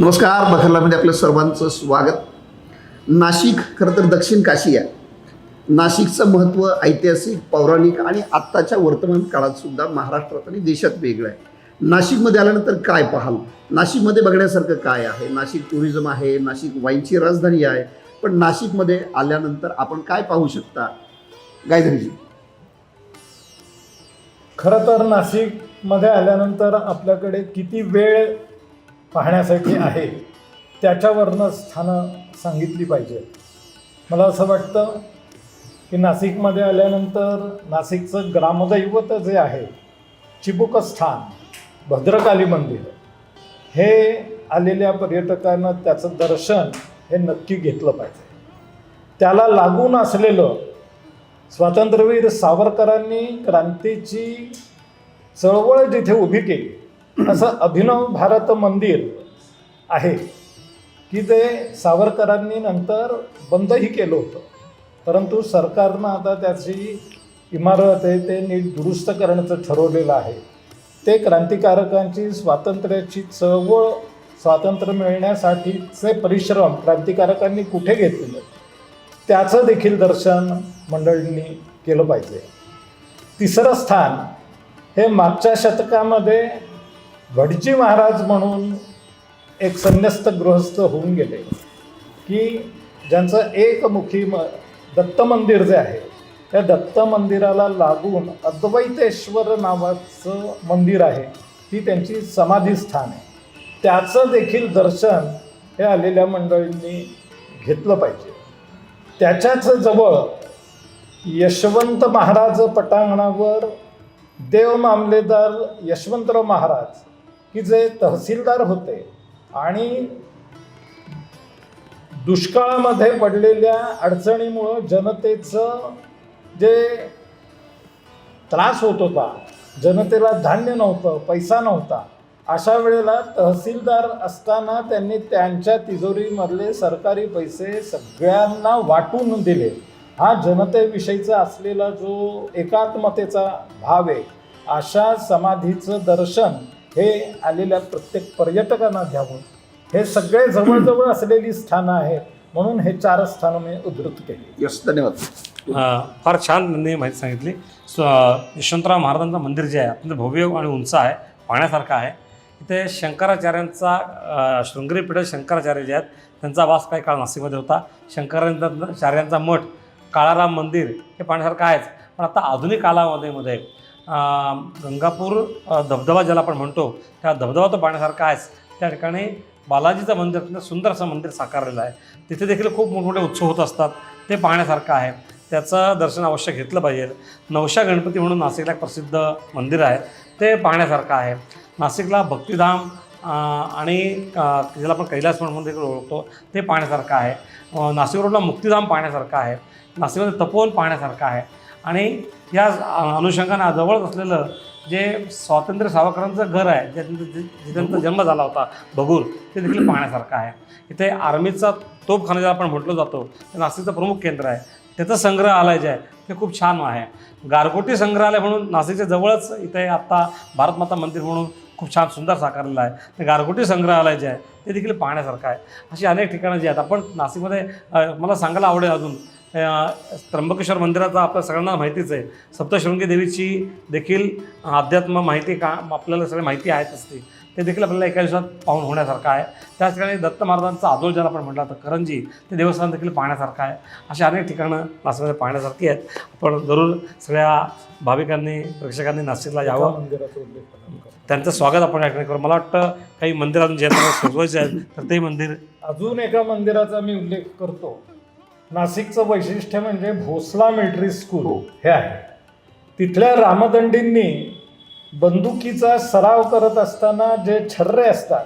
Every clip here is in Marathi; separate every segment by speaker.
Speaker 1: नमस्कार बखरलामध्ये आपलं सर्वांचं स्वागत. नाशिक खरं तर दक्षिण काशी आहे. नाशिकचं महत्त्व ऐतिहासिक पौराणिक आणि आत्ताच्या वर्तमान काळात सुद्धा महाराष्ट्रात आणि देशात वेगळं आहे. नाशिकमध्ये आल्यानंतर काय पाहाल? नाशिकमध्ये बघण्यासारखं काय आहे? नाशिक टुरिझम आहे नाशिक वाईनची राजधानी आहे. पण नाशिकमध्ये आल्यानंतर आपण काय पाहू शकता? गायधरीजी
Speaker 2: खरं तर नाशिकमध्ये आल्यानंतर आपल्याकडे किती वेळ पाहण्यासाठी आहे. त्याच्यावरनं स्थानं सांगितली पाहिजे. मला असं वाटतं की नाशिकमध्ये आल्यानंतर नाशिकचं ग्रामदैवत जे आहे चिबुकस्थान भद्रकाली मंदिर हे आलेल्या पर्यटकांना त्याचं दर्शन हे नक्की घेतलं पाहिजे. त्याला लागून असलेलं स्वातंत्र्यवीर सावरकरांनी क्रांतीची चळवळ जिथे उभी केली असं अभिनव भारत मंदिर आहे की ते सावरकरांनी नंतर बंदही केलं होतं. परंतु सरकारनं आता त्याची इमारत आहे ते नीट दुरुस्त करण्याचं ठरवलेलं आहे. ते क्रांतिकारकांची स्वातंत्र्याची चळवळ स्वातंत्र्य मिळण्यासाठीचे परिश्रम क्रांतिकारकांनी कुठे घेतलेले त्याचं देखील दर्शन मंडळींनी केलं पाहिजे. तिसरं स्थान हे मागच्या शतकामध्ये भटजी महाराज म्हणून एक संन्यस्त गृहस्थ होऊन गेले की ज्यांचं एकमुखी म दत्त मंदिर जे आहे त्या दत्त मंदिराला लागून अद्वैतेश्वर नावाचं मंदिर आहे ती त्यांची समाधीस्थान आहे. त्याचं देखील दर्शन हे आलेल्या मंडळींनी घेतलं पाहिजे. त्याच्याच जवळ यशवंत महाराज पटांगणावर देव मामलेदार यशवंतराव महाराज की जे तहसीलदार होते आणि दुष्काळामध्ये पडलेल्या अडचणीमुळं जनतेचं जे त्रास होत होता जनतेला धान्य नव्हतं पैसा नव्हता अशा वेळेला तहसीलदार असताना त्यांनी त्यांच्या तिजोरीमधले सरकारी पैसे सगळ्यांना वाटून दिले. हा जनतेविषयीचा असलेला जो एकात्मतेचा भाव आहे अशा समाधीचं दर्शन हे आलेल्या प्रत्येक पर्यटकांना घ्यावं. हे सगळे जवळजवळ असलेली स्थानं आहेत. म्हणून हे चार स्थानं मी उद्धृत केली.
Speaker 1: यस धन्यवाद.
Speaker 3: फार छान त्यांनी माहिती सांगितली. यशवंतराव महाराजांचं मंदिर जे आहे अत्यंत भव्य आणि उंच आहे पाहण्यासारखं आहे. इथे शंकराचार्यांचा शृंगेरी पीठात शंकराचार्य जे आहेत त्यांचा वास काही काळ नाशिकमध्ये होता. शंकराचार्यांचा मठ काळाराम मंदिर हे पाहण्यासारखं आहेच. पण आता आधुनिक कालामध्ये मध्ये गंगापूर धबधबा ज्याला आपण म्हणतो त्या धबधबा तो पाहण्यासारखा आहेच. त्या ठिकाणी बालाजीचं मंदिर अत्यंत सुंदर असं मंदिर साकारलेलं आहे. तिथे देखील खूप मोठमोठे उत्सव होत असतात. ते पाहण्यासारखं आहे. त्याचं दर्शन अवश्य घेतलं पाहिजे. नवशा गणपती म्हणून नाशिकला एक प्रसिद्ध मंदिर आहे. ते पाहण्यासारखं आहे. नाशिकला भक्तिधाम आणि ज्याला आपण कैलास म्हणून देखील ओळखतो ते पाहण्यासारखं आहे. नाशिक रोडला मुक्तिधाम पाहण्यासारखं आहे. नाशिकमध्ये तपोवन पाहण्यासारखं आहे. आणि या अनुषंगानं जवळच असलेलं जे स्वातंत्र्य सावरकरांचं घर आहे ज्या जिथे त्यांचा जन्म झाला होता बगूर ते देखील पाहण्यासारखं आहे. इथे आर्मीचा तोफखाना ज्याला आपण म्हटलं जातो ते नाशिकचं प्रमुख केंद्र आहे. त्याचं संग्रहालय जे आहे ते खूप छान आहे. गारगोटी संग्रहालय म्हणून नाशिकच्या जवळच इथे आत्ता भारतमाता मंदिर म्हणून खूप छान सुंदर साकारलेलं आहे. ते गारगोटी संग्रहालय जे आहे ते देखील पाहण्यासारखं आहे. अशी अनेक ठिकाणं जी आहेत. आपण नाशिकमध्ये मला सांगायला आवडेल अजून. त्र्यंबकेश्वर मंदिराचा आपल्या सगळ्यांना माहितीच आहे. सप्तशृंगी देवीची देखील अध्यात्म माहिती का आपल्याला सगळी माहिती आहेच असते. ते देखील आपल्याला एका दिवसात पाहून होण्यासारखं आहे. त्याच ठिकाणी दत्त महाराजांचा आदोल ज्याला आपण म्हटलं तर करंजी ते देवस्थान देखील पाहण्यासारखं आहे. अशी अनेक ठिकाणं नाशिकमध्ये पाहण्यासारखी आहेत. आपण जरूर सगळ्या भाविकांनी प्रेक्षकांनी नाशिकला यावं.
Speaker 2: मंदिराचं उल्लेख करतो.
Speaker 3: त्यांचं स्वागत आपण या ठिकाणी करू. मला वाटतं काही मंदिर अजून जे सुचवायचे आहेत तर ते मंदिर
Speaker 2: अजून एका मंदिराचा मी उल्लेख करतो. नाशिकचं वैशिष्ट्य म्हणजे भोसला मिलिटरी स्कूल हे. आहे. तिथल्या रामदंडींनी बंदुकीचा सराव करत असताना जे छर्रे असतात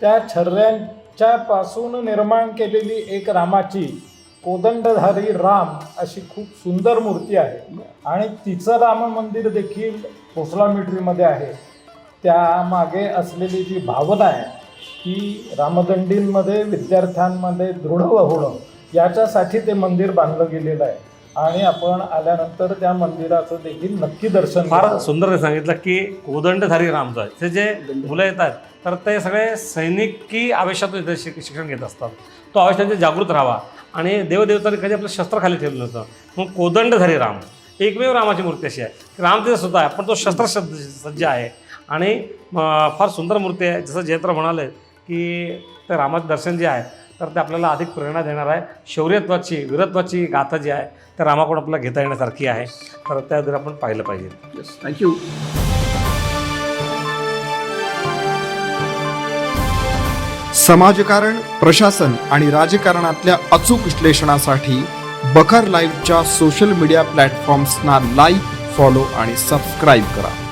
Speaker 2: त्या छर्ऱ्यांच्या पासून निर्माण केलेली एक रामाची कोदंडधारी राम अशी खूप सुंदर मूर्ती आहे. आणि तिचं राम मंदिर देखील भोसला मिलिटरीमध्ये आहे. त्यामागे असलेली जी भावना आहे की रामदंडींमध्ये विद्यार्थ्यांमध्ये दृढ होणं याच्यासाठी ते मंदिर बांधलं गेलेलं आहे. आणि आपण आल्यानंतर त्या मंदिराचं देखील नक्की दर्शन
Speaker 3: फार. सुंदर सांगितलं की जो आहे ते जे मुलं येतात तर ते सगळे सैनिकी आवेशातून इथे शिक शिक्षण घेत असतात. तो आवेश त्यांचे जागृत राहावा. आणि देवदेवतांनी कधी आपलं शस्त्र खाली ठेवलं नव्हतं. मग कोदंडधारी राम एकमेव रामाची मूर्ती अशी आहे. की राम तिथे सुद्धा आहे पण तो शस्त्र सज्ज सज्ज आहे. आणि फार सुंदर मूर्ती आहे. जसं जयत्र म्हणाले की ते रामाचं दर्शन जे आहे तर ते आपल्याला अधिक प्रेरणा देणार आहे. शौर्यत्वाची वीरत्वाची गाथा जी आहे त्या रामाकडून आपल्याला घेता येण्यासारखी आहे. तर त्या जर आपण पाहिलं पाहिजे.
Speaker 1: येस थँक्यू
Speaker 4: समाजकारण प्रशासन आणि राजकारणातल्या अचूक विश्लेषणासाठी बखर लाईव्हच्या सोशल मीडिया प्लॅटफॉर्म्सना लाईक फॉलो आणि सबस्क्राईब करा.